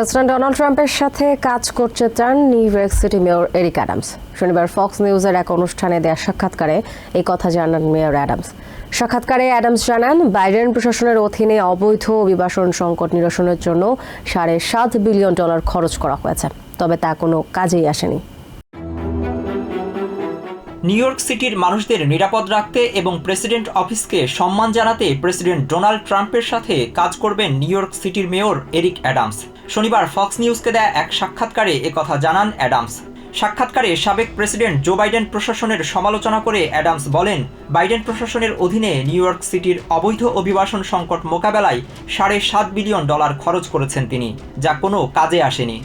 President Donald ট্রাম্পের সাথে কাজ করতে চান New York City mayor Eric Adams. শনিবার ফক্স নিউজের এক অনুষ্ঠানে দেয়া সাক্ষাৎকারে এই কথা জানান মেয়র অ্যাডামস। সাক্ষাৎকারে অ্যাডামস জানান, বাইডেন প্রশাসনের অধীনে অবৈধ অভিবাসন সংকট নিরসনের জন্য সাড়ে সাত বিলিয়ন ডলার খরচ করা হয়েছে, তবে তা কোনো কাজেই আসেনি। নিউ ইয়র্ক সিটির মানুষদের নিরাপদ রাখতে এবং প্রেসিডেন্ট অফিসকে সম্মান জানাতে প্রেসিডেন্ট ডোনাল্ড ট্রাম্পের সাথে কাজ করবেন নিউ ইয়র্ক সিটির মেয়র এরিক অ্যাডামস। শনিবার ফক্স নিউজকে দেয়া এক সাক্ষাৎকারে একথা জানান অ্যাডামস। সাক্ষাৎকারে সাবেক প্রেসিডেন্ট জো বাইডেন প্রশাসনের সমালোচনা করে অ্যাডামস বলেন, বাইডেন প্রশাসনের অধীনে নিউ ইয়র্ক সিটির অবৈধ অভিবাসন সংকট মোকাবেলায় সাড়ে সাত বিলিয়ন ডলার খরচ করেছেন তিনি, যা কোনো কাজে আসেনি।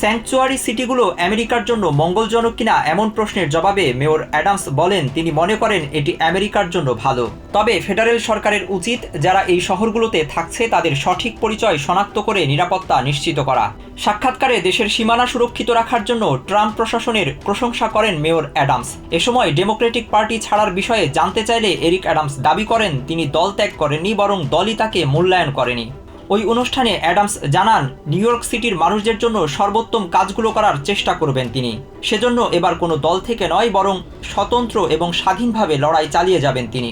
স্যাংচুয়ারি সিটিগুলো আমেরিকার জন্য মঙ্গলজনক কিনা এমন প্রশ্নের জবাবে মেয়র অ্যাডামস বলেন, তিনি মনে করেন এটি আমেরিকার জন্য ভালো। তবে ফেডারেল সরকারের উচিত যারা এই শহরগুলোতে থাকছে তাদের সঠিক পরিচয় শনাক্ত করে নিরাপত্তা নিশ্চিত করা। সাক্ষাৎকারে দেশের সীমানা সুরক্ষিত রাখার জন্য ট্রাম্প প্রশাসনের প্রশংসা করেন মেয়র অ্যাডামস। এ সময় ডেমোক্রেটিক পার্টি ছাড়ার বিষয়ে জানতে চাইলে এরিক অ্যাডামস দাবি করেন, তিনি দল ত্যাগ করেননি, বরং দলই তাকে মূল্যায়ন করেনি। ওই অনুষ্ঠানে অ্যাডামস জানান, নিউ ইয়র্ক সিটির মানুষদের জন্য সর্বোত্তম কাজগুলো করার চেষ্টা করবেন তিনি। সেজন্য এবার কোনো দল থেকে নয়, বরং স্বতন্ত্র এবং স্বাধীনভাবে লড়াই চালিয়ে যাবেন তিনি।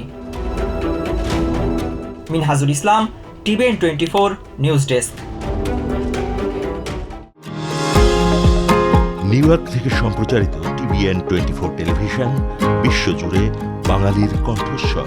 Minhajul Islam TVN twenty four, news desk. New York থেকে সম্প্রচারিত টিভিএন টোয়েন্টি ফোর টেলিভিশন, বিশ্বজুড়ে বাঙালির কণ্ঠস্বর।